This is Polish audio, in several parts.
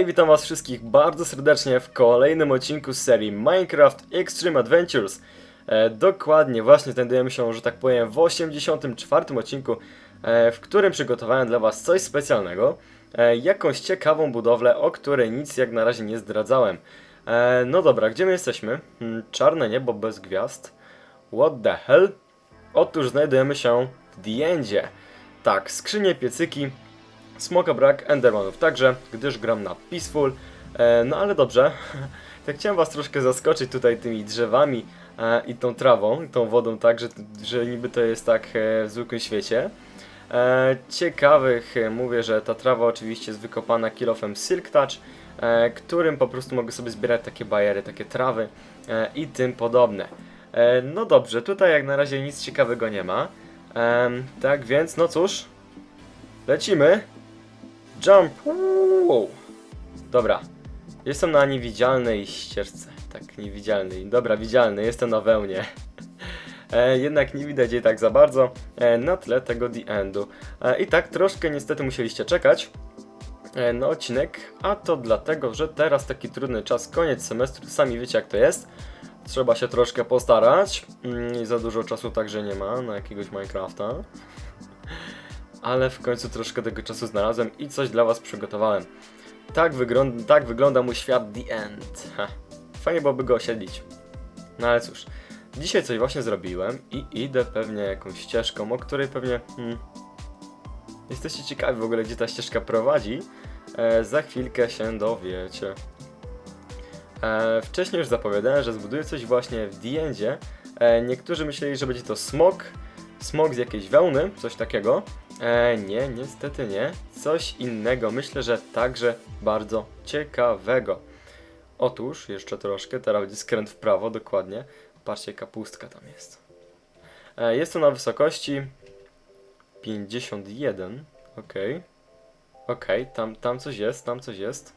Hej, witam was wszystkich bardzo serdecznie w kolejnym odcinku z serii Minecraft Extreme Adventures. E, dokładnie, właśnie znajdujemy się, że tak powiem, w 84 odcinku, e, w którym przygotowałem dla was coś specjalnego. E, jakąś ciekawą budowlę, o której nic jak na razie nie zdradzałem. E, no dobra, gdzie my jesteśmy? Hmm, czarne niebo bez gwiazd. What the hell? Otóż znajdujemy się w The Endzie. Tak, skrzynie, piecyki, Smoka brak, Endermanów także, gdyż gram na Peaceful. E, no ale dobrze, tak chciałem was troszkę zaskoczyć tutaj tymi drzewami e, i tą trawą, tą wodą tak, że, że niby to jest tak e, w zwykłym świecie. E, ciekawych e, mówię, że ta trawa oczywiście jest wykopana kilofem Silk Touch, e, którym po prostu mogę sobie zbierać takie bajery, takie trawy e, i tym podobne. E, no dobrze, tutaj jak na razie nic ciekawego nie ma. Em, tak więc, no cóż, lecimy. Jump! Wow. Dobra. Jestem na niewidzialnej ścieżce. Tak, niewidzialnej. Dobra, widzialny, jestem na wełnie. E, jednak nie widać jej tak za bardzo e, na tle tego The Endu. E, I tak troszkę niestety musieliście czekać e, na odcinek, a to dlatego, że teraz taki trudny czas, koniec semestru, sami wiecie jak to jest. Trzeba się troszkę postarać mm, i za dużo czasu także nie ma na jakiegoś Minecrafta ale w końcu troszkę tego czasu znalazłem i coś dla was przygotowałem. Tak, wygląda, tak wygląda mój świat The End. Ha. Fajnie byłoby go osiedlić. No ale cóż, dzisiaj coś właśnie zrobiłem i idę pewnie jakąś ścieżką, o której pewnie... Hmm, jesteście ciekawi w ogóle, gdzie ta ścieżka prowadzi. E, za chwilkę się dowiecie. E, wcześniej już zapowiadałem, że zbuduję coś właśnie w The Endzie. E, niektórzy myśleli, że będzie to smok, smok z jakiejś wełny, coś takiego. E, nie, niestety nie. Coś innego, myślę, że także bardzo ciekawego. Otóż, jeszcze troszkę, teraz będzie skręt w prawo, dokładnie. Patrzcie, kapustka tam jest. E, jest to na wysokości 51, okej. Okej, tam, tam coś jest, tam coś jest.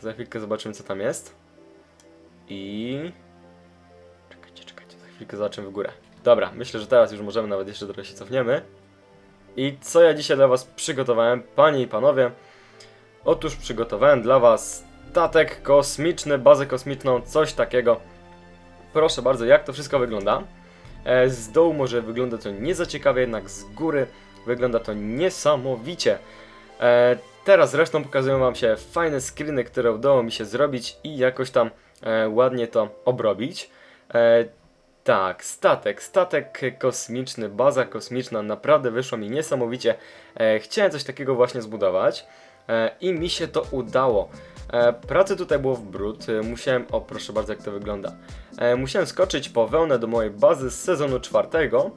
Za chwilkę zobaczymy, co tam jest. I... Czekajcie, czekajcie, za chwilkę zobaczymy w górę. Dobra, myślę, że teraz już możemy nawet jeszcze trochę się cofniemy. I co ja dzisiaj dla Was przygotowałem, panie i panowie? Otóż przygotowałem dla Was statek kosmiczny, bazę kosmiczną, coś takiego. Proszę bardzo, jak to wszystko wygląda? E, z dołu może wygląda to nie za ciekawie, jednak z góry wygląda to niesamowicie. E, teraz zresztą pokazują Wam się fajne screeny, które udało mi się zrobić i jakoś tam e, ładnie to obrobić. Tak, statek, statek kosmiczny, baza kosmiczna, naprawdę wyszło mi niesamowicie. E, chciałem coś takiego właśnie zbudować e, i mi się to udało. E, pracy tutaj było w brud, musiałem, o proszę bardzo jak to wygląda. Musiałem skoczyć po wełnę do mojej bazy z sezonu czwartego.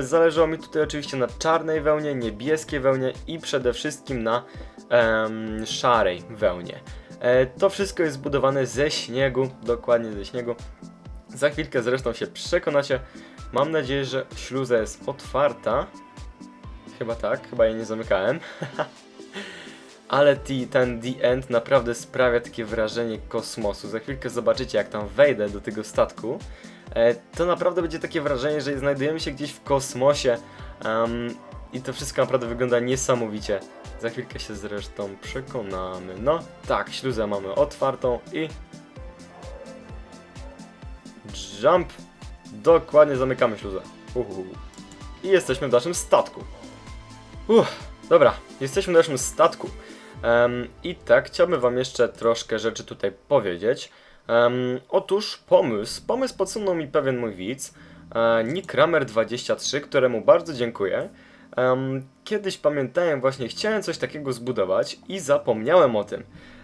Zależało mi tutaj oczywiście na czarnej wełnie, niebieskiej wełnie i przede wszystkim na szarej wełnie. To wszystko jest zbudowane ze śniegu, dokładnie ze śniegu. Za chwilkę zresztą się przekonacie. Mam nadzieję, że śluza jest otwarta. Chyba tak, chyba jej nie zamykałem. Ale ten The End naprawdę sprawia takie wrażenie kosmosu. Za chwilkę zobaczycie, jak tam wejdę do tego statku. E, to naprawdę będzie takie wrażenie, że znajdujemy się gdzieś w kosmosie. em, I to wszystko naprawdę wygląda niesamowicie. Za chwilkę się zresztą przekonamy. No tak, śluzę mamy otwartą i Jump. Dokładnie zamykamy śluzę. Uhu. I jesteśmy w naszym statku. Uff, dobra, jesteśmy w naszym statku. Em, I tak, chciałbym wam jeszcze troszkę rzeczy tutaj powiedzieć. Em, otóż pomysł, pomysł podsunął mi pewien mój widz, e, Nikramer23, któremu bardzo dziękuję. Em, kiedyś pamiętałem właśnie, chciałem coś takiego zbudować i zapomniałem o tym.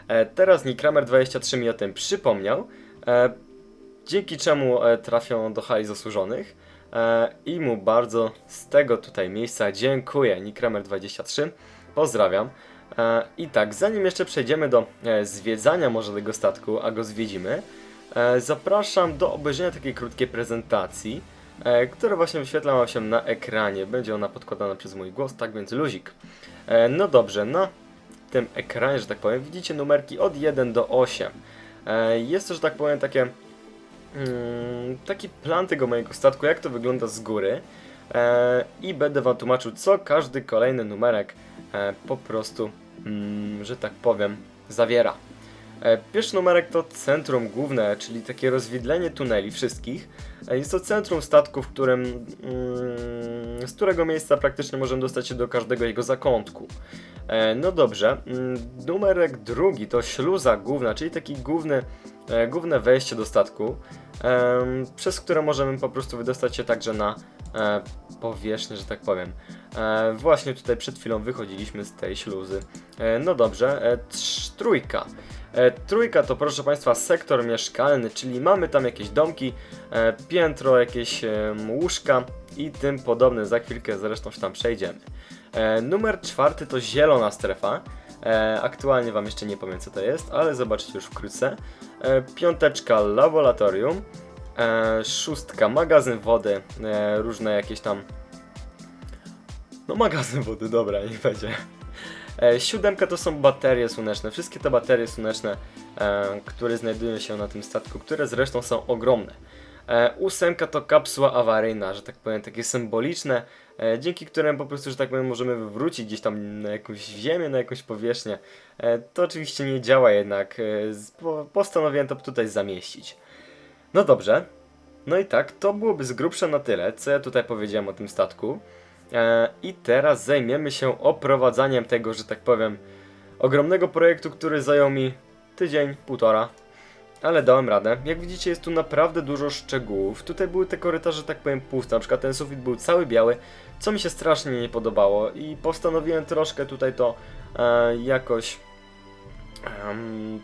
E, teraz Nikramer23 mi o tym przypomniał. E, dzięki czemu e, trafią do hali zasłużonych. E, I mu bardzo z tego tutaj miejsca dziękuję, Nikramer23. Pozdrawiam. E, I tak, zanim jeszcze przejdziemy do zwiedzania może tego statku, a go zwiedzimy, zapraszam do obejrzenia takiej krótkiej prezentacji, która właśnie wyświetla się na ekranie. Będzie ona podkładana przez mój głos, tak więc luzik. No dobrze, na tym ekranie, że tak powiem, widzicie numerki od 1 do 8. E, jest to, że tak powiem, takie taki plan tego mojego statku, jak to wygląda z góry. E, I będę wam tłumaczył, co każdy kolejny numerek e, po prostu, mm, że tak powiem, zawiera. Pierwszy numerek to centrum główne, czyli takie rozwidlenie tuneli wszystkich. Jest to centrum statku, w którym, mm, z którego miejsca praktycznie możemy dostać się do każdego jego zakątku. E, No dobrze, mm, numerek drugi to śluza główna, czyli taki główny, e, główne wejście do statku, przez które możemy po prostu wydostać się także na e, powierzchnię, że tak powiem. Właśnie tutaj przed chwilą wychodziliśmy z tej śluzy. No dobrze, trójka. Trójka to proszę Państwa sektor mieszkalny, czyli mamy tam jakieś domki, piętro, jakieś łóżka i tym podobne. Za chwilkę zresztą tam przejdziemy. E, Numer czwarty to zielona strefa. E, Aktualnie Wam jeszcze nie powiem co to jest, ale zobaczycie już wkrótce. E, Piąteczka laboratorium. Szóstka magazyn wody, różne jakieś tam. No magazyn wody, dobra, niech będzie. Siódemka to są baterie słoneczne. Wszystkie te baterie słoneczne, które znajdują się na tym statku, które zresztą są ogromne. E, Ósemka to kapsuła awaryjna, że tak powiem, takie symboliczne, e, dzięki którym po prostu, że tak powiem, możemy wywrócić gdzieś tam na jakąś ziemię, na jakąś powierzchnię. E, To oczywiście nie działa jednak, postanowiłem to tutaj zamieścić. No dobrze, no i tak, to byłoby z grubsza na tyle, co ja tutaj powiedziałem o tym statku. I teraz zajmiemy się oprowadzaniem tego, że tak powiem, ogromnego projektu, który zajął mi tydzień, półtora. Ale dałem radę. Jak widzicie, jest tu naprawdę dużo szczegółów. Tutaj były te korytarze, tak powiem, puste. Na przykład ten sufit był cały biały, co mi się strasznie nie podobało. I postanowiłem troszkę tutaj to e, jakoś em,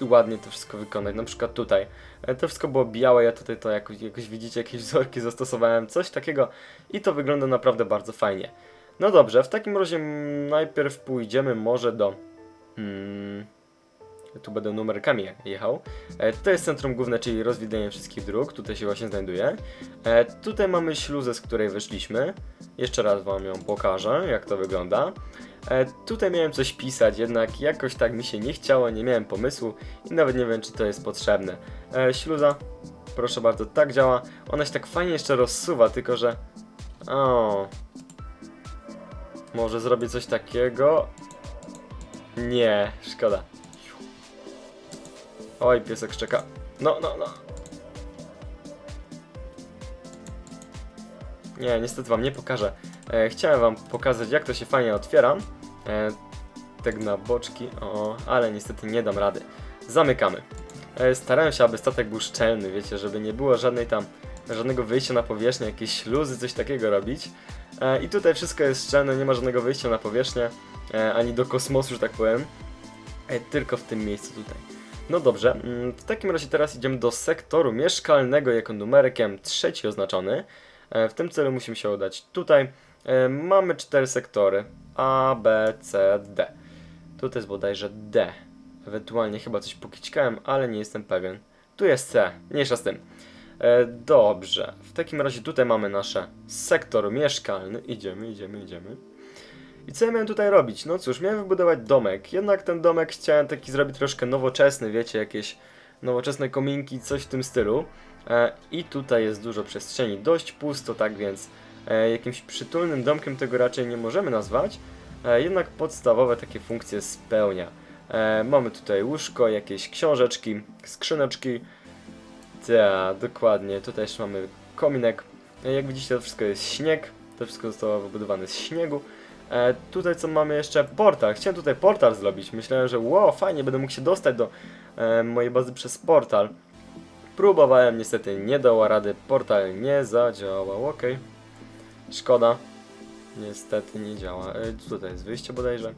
ładnie to wszystko wykonać. Na przykład tutaj. E, To wszystko było białe, ja tutaj to jakoś, jakoś widzicie, jakieś wzorki zastosowałem, coś takiego i to wygląda naprawdę bardzo fajnie. No dobrze, w takim razie najpierw pójdziemy może do... Hmm, tu będę numerkami jechał. E, to jest centrum główne, czyli rozwidlenie wszystkich dróg, tutaj się właśnie znajduje. Tutaj mamy śluzę, z której wyszliśmy. Jeszcze raz wam ją pokażę, jak to wygląda. E, tutaj miałem coś pisać, jednak jakoś tak mi się nie chciało, nie miałem pomysłu i nawet nie wiem, czy to jest potrzebne. E, śluza, proszę bardzo, tak działa. Ona się tak fajnie jeszcze rozsuwa, tylko że... O. Może zrobię coś takiego? Nie, szkoda. Oj, piesek szczeka. No, no, no. Nie, niestety wam nie pokażę. E, chciałem wam pokazać, jak to się fajnie otwiera. E, tak na boczki, o, ale niestety nie dam rady. Zamykamy. E, starałem się, aby statek był szczelny, wiecie, żeby nie było żadnej tam, żadnego wyjścia na powierzchnię, jakieś śluzy, coś takiego robić. E, I tutaj wszystko jest szczelne, nie ma żadnego wyjścia na powierzchnię, e, ani do kosmosu, że tak powiem. E, tylko w tym miejscu tutaj. No dobrze, mm, w takim razie teraz idziemy do sektoru mieszkalnego jako numerkiem trzeci oznaczony. E, W tym celu musimy się udać tutaj. E, Mamy cztery sektory A, B, C, D. Tutaj jest bodajże D. Ewentualnie chyba coś pokićkałem, ale nie jestem pewien. Tu jest C, mniejsza z tym. E, Dobrze, w takim razie tutaj mamy nasze sektor mieszkalny. Idziemy, idziemy, idziemy. I co ja miałem tutaj robić? No cóż, miałem wybudować domek. Jednak ten domek chciałem taki zrobić troszkę nowoczesny, wiecie, jakieś nowoczesne kominki, coś w tym stylu. E, I tutaj jest dużo przestrzeni, dość pusto, tak więc e, jakimś przytulnym domkiem tego raczej nie możemy nazwać. E, jednak podstawowe takie funkcje spełnia. Mamy tutaj łóżko, jakieś książeczki, skrzyneczki. Tak, dokładnie. Tutaj jeszcze mamy kominek. Jak widzicie, to wszystko jest śnieg. To wszystko zostało wybudowane z śniegu. E, tutaj co mamy jeszcze? Portal. Chciałem tutaj portal zrobić. Myślałem, że wow, fajnie, będę mógł się dostać do e, mojej bazy przez portal. Próbowałem, niestety nie dała rady. Portal nie zadziałał, ok. Szkoda. Niestety nie działa. E, tutaj jest wyjście bodajże.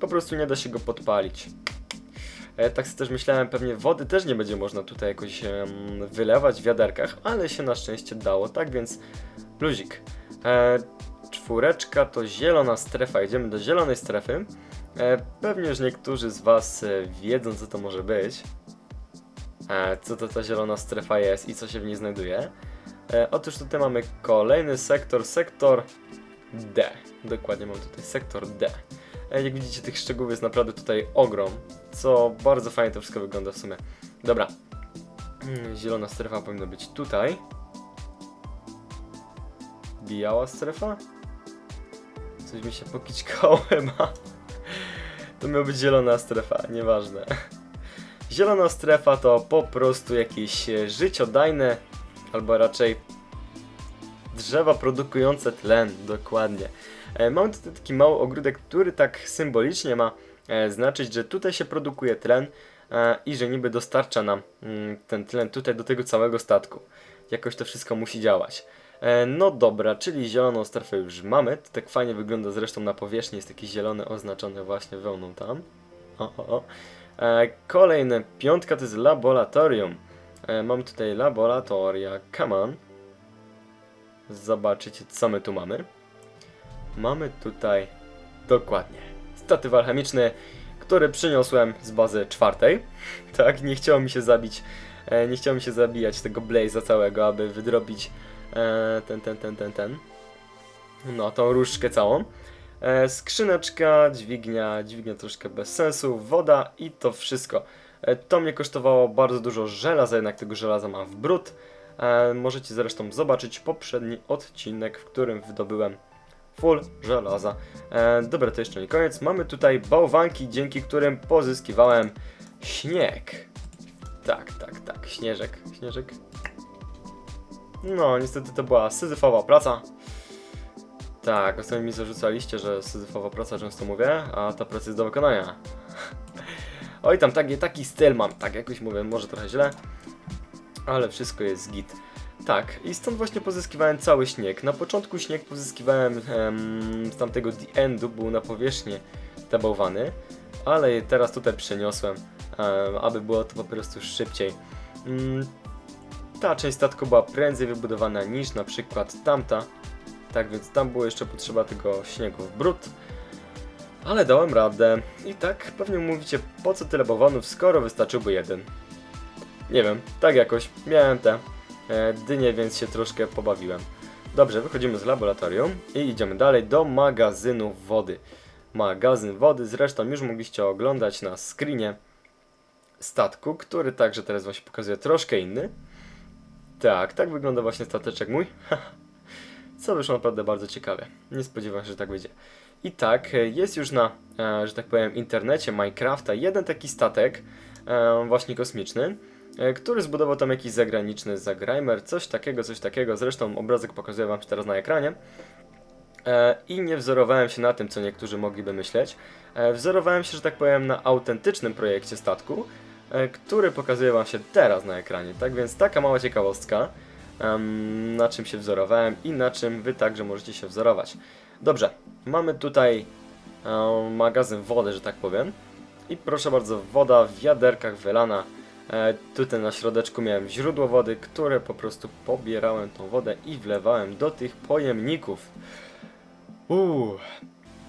Po prostu nie da się go podpalić. E, tak sobie też myślałem, pewnie wody też nie będzie można tutaj jakoś em, wylewać w wiaderkach, ale się na szczęście dało, tak więc luzik. E, czwóreczka to zielona strefa, idziemy do zielonej strefy. E, pewnie już niektórzy z Was e, wiedzą, co to może być. E, co to ta zielona strefa jest i co się w niej znajduje. Otóż tutaj mamy kolejny sektor, sektor D. Dokładnie mam tutaj sektor D. Jak widzicie, tych szczegółów jest naprawdę tutaj ogrom, co bardzo fajnie to wszystko wygląda w sumie. Dobra. Mm, Zielona strefa powinna być tutaj. Biała strefa? Coś mi się pokićkało chyba. To miała być zielona strefa, nieważne. Zielona strefa to po prostu jakieś życiodajne, albo raczej drzewa produkujące tlen, dokładnie. E, Mamy tutaj taki mały ogródek, który tak symbolicznie ma e, znaczyć, że tutaj się produkuje tlen e, i że niby dostarcza nam mm, ten tlen tutaj do tego całego statku. Jakoś to wszystko musi działać. E, No dobra, czyli zieloną strefę już mamy. To tak fajnie wygląda zresztą na powierzchni. Jest taki zielony oznaczony właśnie wełną tam. O, o, o. E, Kolejne, piątka to jest laboratorium. E, Mam tutaj laboratoria. Come on. Zobaczycie, co my tu mamy. Mamy tutaj dokładnie statyw alchemiczny, który przyniosłem z bazy czwartej. Tak, nie chciało mi się zabić, nie chciało mi się zabijać tego Blaze'a całego, aby wydrobić ten, ten, ten, ten, ten. No, tą różdżkę całą. E, skrzyneczka, dźwignia, dźwignia troszkę bez sensu, woda i to wszystko. E, to mnie kosztowało bardzo dużo żelaza, jednak tego żelaza mam w brud. E, możecie zresztą zobaczyć poprzedni odcinek, w którym wydobyłem full żelaza. E, dobra, to jeszcze nie koniec. Mamy tutaj bałwanki, dzięki którym pozyskiwałem śnieg. Tak, tak, tak, śnieżek, śnieżek. No, niestety to była syzyfowa praca. Tak, ostatnio mi zarzucaliście, że syzyfowa praca często mówię, a ta praca jest do wykonania. Oj, tam taki, taki styl mam, tak jakoś mówię, może trochę źle, ale wszystko jest git. Tak, i stąd właśnie pozyskiwałem cały śnieg. Na początku śnieg pozyskiwałem em, z tamtego The Endu, był na powierzchni te bałwany, ale teraz tutaj przeniosłem, em, aby było to po prostu szybciej. Mm, ta część statku była prędzej wybudowana niż na przykład tamta, tak więc tam było jeszcze potrzeba tego śniegu w brud. Ale dałem radę. I tak pewnie mówicie, po co tyle bałwanów, skoro wystarczyłby jeden. Nie wiem, tak jakoś. Miałem te e, dynie, więc się troszkę pobawiłem. Dobrze, wychodzimy z laboratorium i idziemy dalej do magazynu wody. Magazyn wody, zresztą już mogliście oglądać na screenie statku, który także teraz właśnie pokazuje troszkę inny. Tak, tak wygląda właśnie stateczek mój. Co wyszło naprawdę bardzo ciekawe. Nie spodziewałem się, że tak będzie. I tak, e, jest już na, e, że tak powiem, internecie Minecrafta jeden taki statek, e, właśnie kosmiczny, który zbudował tam jakiś zagraniczny zagrajmer, coś takiego, coś takiego. Zresztą obrazek pokazuję wam teraz na ekranie. I nie wzorowałem się na tym, co niektórzy mogliby myśleć. Wzorowałem się, że tak powiem, na autentycznym projekcie statku, który pokazuje wam się teraz na ekranie. Tak więc taka mała ciekawostka, na czym się wzorowałem i na czym wy także możecie się wzorować. Dobrze, mamy tutaj e, magazyn wody, że tak powiem. I proszę bardzo, woda w wiaderkach wylana. E, tutaj na środeczku miałem źródło wody, które po prostu pobierałem tą wodę i wlewałem do tych pojemników. Uuu.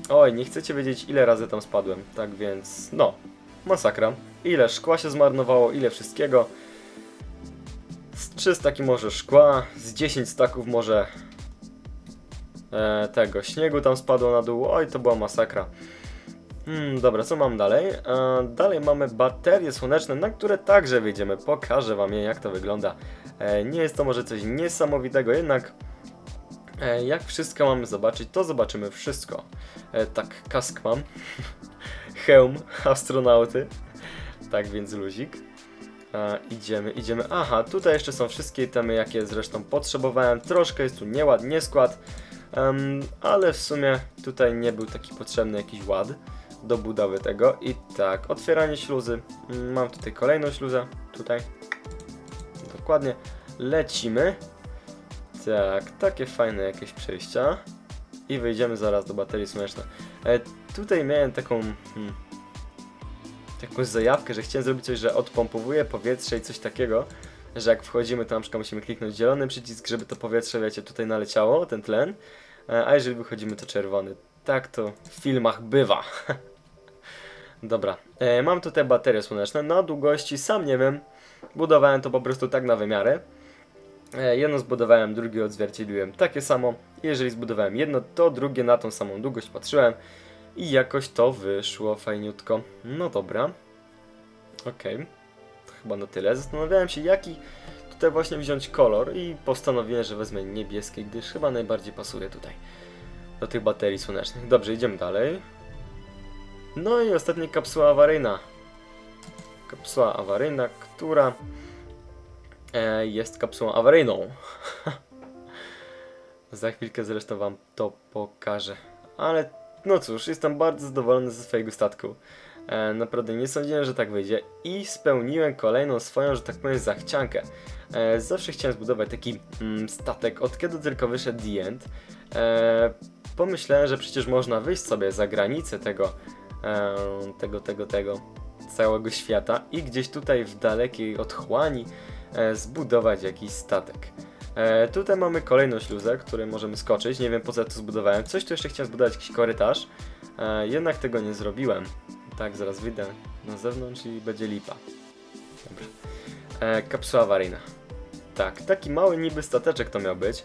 Oj, nie chcecie wiedzieć ile razy tam spadłem, tak więc no, masakra. Ile szkła się zmarnowało, ile wszystkiego. Z 3 staki może szkła, z 10 staków może e, tego śniegu tam spadło na dół. Oj, to była masakra. Hmm, dobra, co mam dalej? E, dalej mamy baterie słoneczne, na które także wyjdziemy. Pokażę wam je, jak to wygląda. E, nie jest to może coś niesamowitego, jednak e, jak wszystko mamy zobaczyć, to zobaczymy wszystko. E, tak, kask mam. Hełm astronauty. Tak więc luzik. Idziemy, idziemy. Aha, tutaj jeszcze są wszystkie temy, jakie zresztą potrzebowałem. Troszkę jest tu nieładnie skład, em, ale w sumie tutaj nie był taki potrzebny jakiś ład do budowy tego. I tak, otwieranie śluzy. Mam tutaj kolejną śluzę. Tutaj. Dokładnie. Lecimy. Tak, takie fajne jakieś przejścia. I wyjdziemy zaraz do baterii słonecznej. E, tutaj miałem taką. Hmm, jakąś zajawkę, że chciałem zrobić coś, że odpompowuje powietrze i coś takiego, że jak wchodzimy, to na przykład musimy kliknąć zielony przycisk, żeby to powietrze, wiecie, tutaj naleciało, ten tlen, e, a jeżeli wychodzimy, to czerwony. Tak to w filmach bywa. Dobra, e, mam tutaj baterie słoneczne na długości, sam nie wiem, budowałem to po prostu tak na wymiary. E, jedno zbudowałem, drugie odzwierciedliłem takie samo. Jeżeli zbudowałem jedno, to drugie na tą samą długość patrzyłem. I jakoś to wyszło fajniutko. No dobra. Okej. To chyba na tyle. Zastanawiałem się, jaki tutaj właśnie wziąć kolor i postanowiłem, że wezmę niebieski, gdyż chyba najbardziej pasuje tutaj do tych baterii słonecznych. Dobrze, idziemy dalej. No i ostatnia kapsuła awaryjna. Kapsuła awaryjna, która e, jest kapsułą awaryjną. Za chwilkę zresztą wam to pokażę. Ale no cóż, jestem bardzo zadowolony ze swojego statku. E, naprawdę nie sądziłem, że tak wyjdzie i spełniłem kolejną swoją, że tak powiem, zachciankę. E, zawsze chciałem zbudować taki mm, statek, od kiedy tylko wyszedł The End. E, pomyślałem, że przecież można wyjść sobie za granicę tego, e, tego, tego, tego całego świata i gdzieś tutaj w dalekiej otchłani e, zbudować jakiś statek. E, tutaj mamy kolejną śluzę, której możemy skoczyć. Nie wiem po co to zbudowałem. Coś tu jeszcze chciałem zbudować, jakiś korytarz. E, jednak tego nie zrobiłem. Tak, zaraz wyjdę na zewnątrz i będzie lipa. Dobra. E, kapsuła awaryjna. Tak, taki mały niby stateczek to miał być,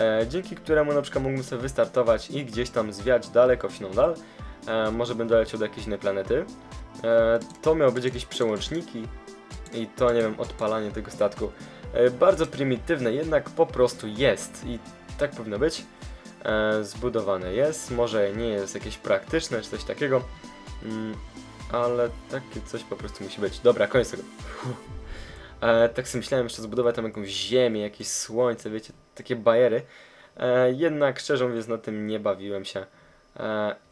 e, dzięki któremu na przykład mógłbym sobie wystartować i gdzieś tam zwiać daleko w Śnądal. E, może bym doleciał do jakiejś innej planety. E, to miały być jakieś przełączniki i to, nie wiem, odpalanie tego statku. E, bardzo prymitywne, jednak po prostu jest i tak powinno być. E, zbudowane jest, może nie jest jakieś praktyczne czy coś takiego, mm, ale takie coś po prostu musi być. Dobra, koniec tego. E, tak sobie myślałem jeszcze zbudować tam jakąś ziemię, jakieś słońce, wiecie, takie bajery. Jednak szczerze mówiąc na tym nie bawiłem się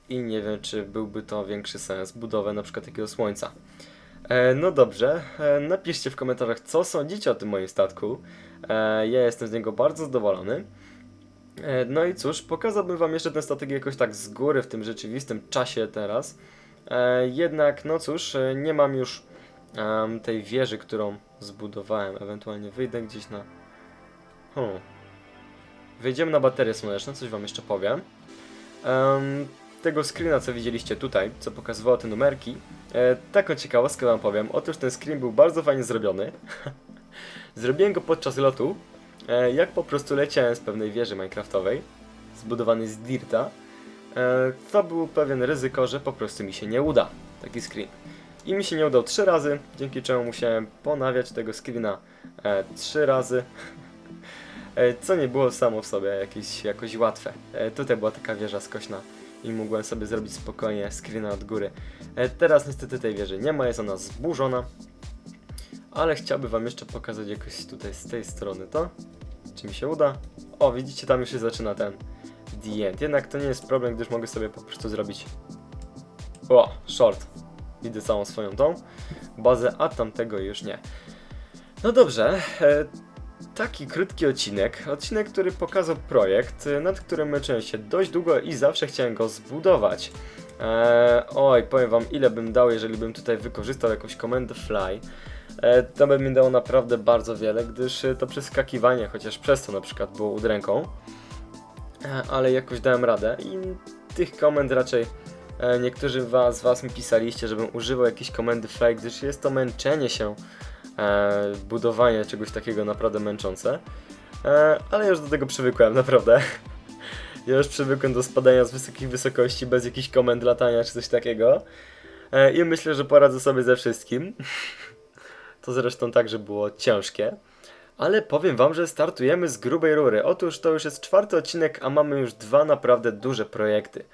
i nie wiem czy byłby to większy sens budowę na przykład takiego słońca. E, no dobrze, e, napiszcie w komentarzach co sądzicie o tym moim statku. E, ja jestem z niego bardzo zadowolony. No i cóż, pokazałbym wam jeszcze ten statek jakoś tak z góry w tym rzeczywistym czasie teraz. Jednak, no cóż, nie mam już tej wieży, którą zbudowałem. Ewentualnie wyjdę gdzieś na... Hmm. Wyjdziemy na baterie słoneczne, coś wam jeszcze powiem. Em, tego screena, co widzieliście tutaj, co pokazywało te numerki, e, taką ciekawostkę wam powiem. Otóż ten screen był bardzo fajnie zrobiony. Zrobiłem go podczas lotu, e, jak po prostu leciałem z pewnej wieży minecraftowej, zbudowanej z dirta. E, to był pewien ryzyko, że po prostu mi się nie uda taki screen. I mi się nie udał trzy razy, dzięki czemu musiałem ponawiać tego screena e, trzy razy. E, co nie było samo w sobie jakieś, jakoś łatwe. E, tutaj była taka wieża skośna i mogłem sobie zrobić spokojnie screena od góry. E, teraz niestety tej wieży nie ma, jest ona zburzona. Ale chciałbym wam jeszcze pokazać jakoś tutaj z tej strony to. Czy mi się uda? O, widzicie, tam już się zaczyna ten the end. Jednak to nie jest problem, gdyż mogę sobie po prostu zrobić o, short. Widzę całą swoją tą bazę, a tamtego już nie. No dobrze, e, taki krótki odcinek. Odcinek, który pokazał projekt, e, nad którym męczyłem się dość długo i zawsze chciałem go zbudować. E, oj, powiem wam, ile bym dał, jeżeli bym tutaj wykorzystał jakąś komendę fly. E, to by mi dało naprawdę bardzo wiele, gdyż e, to przeskakiwanie, chociaż przez to na przykład było udręką. E, ale jakoś dałem radę i tych komend raczej e, niektórzy was, z was mi pisaliście, żebym używał jakiejś komendy fly, gdyż jest to męczenie się, budowanie czegoś takiego naprawdę męczące. E, ale już do tego przywykłem, naprawdę. Ja już przywykłem do spadania z wysokich wysokości bez jakichś komend latania czy coś takiego. E, I myślę, że poradzę sobie ze wszystkim. To zresztą także było ciężkie. Ale powiem wam, że startujemy z grubej rury. Otóż to już jest czwarty odcinek, a mamy już dwa naprawdę duże projekty.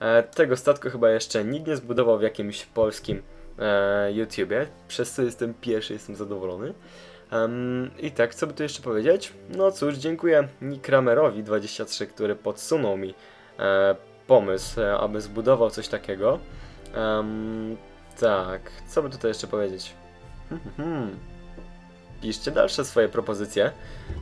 E, tego statku chyba jeszcze nikt nie zbudował w jakimś polskim e, YouTubie, przez co jestem pierwszy, jestem zadowolony. Em, I tak, co by tu jeszcze powiedzieć? No cóż, dziękuję Nikramerowi23, który podsunął mi e, pomysł, e, aby zbudował coś takiego. Em, tak, co by tutaj jeszcze powiedzieć? Hmm, hmm. Piszcie dalsze swoje propozycje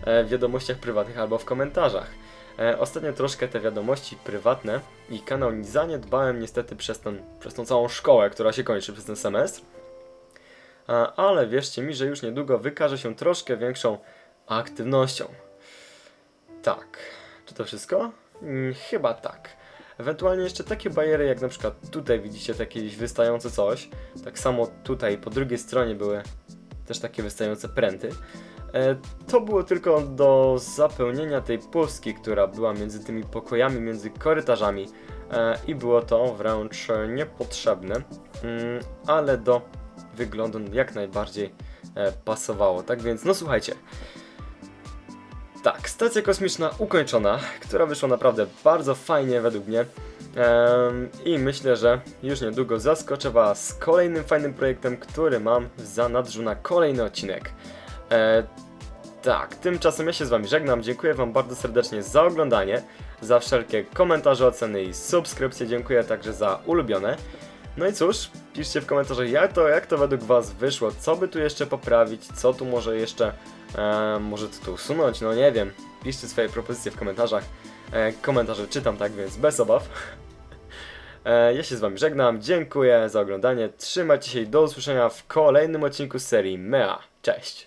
e, w wiadomościach prywatnych albo w komentarzach. E, Ostatnio troszkę te wiadomości prywatne i kanał nie zaniedbałem niestety przez, ten, przez tą całą szkołę, która się kończy przez ten semestr. E, Ale wierzcie mi, że już niedługo wykaże się troszkę większą aktywnością. Tak. Czy to wszystko? Mm, Chyba tak. Ewentualnie jeszcze takie bariery, jak na przykład tutaj widzicie takie wystające coś. Tak samo tutaj po drugiej stronie były też takie wystające pręty. E, To było tylko do zapełnienia tej pustki, która była między tymi pokojami, między korytarzami e, i było to wręcz niepotrzebne, mm, ale do wyglądu jak najbardziej e, pasowało. Tak więc, no słuchajcie. Tak, stacja kosmiczna ukończona, która wyszła naprawdę bardzo fajnie według mnie. I myślę, że już niedługo zaskoczę Was kolejnym fajnym projektem, który mam w zanadrzu na kolejny odcinek. E, tak, tymczasem ja się z Wami żegnam. Dziękuję Wam bardzo serdecznie za oglądanie, za wszelkie komentarze, oceny i subskrypcje. Dziękuję także za ulubione. No i cóż, piszcie w komentarzach jak to, jak to według Was wyszło, co by tu jeszcze poprawić, co tu może jeszcze, e, może tu usunąć, no nie wiem. Piszcie swoje propozycje w komentarzach. E, komentarze czytam, tak więc bez obaw. E, ja się z Wami żegnam, dziękuję za oglądanie, trzymajcie się i do usłyszenia w kolejnym odcinku serii MEA. Cześć!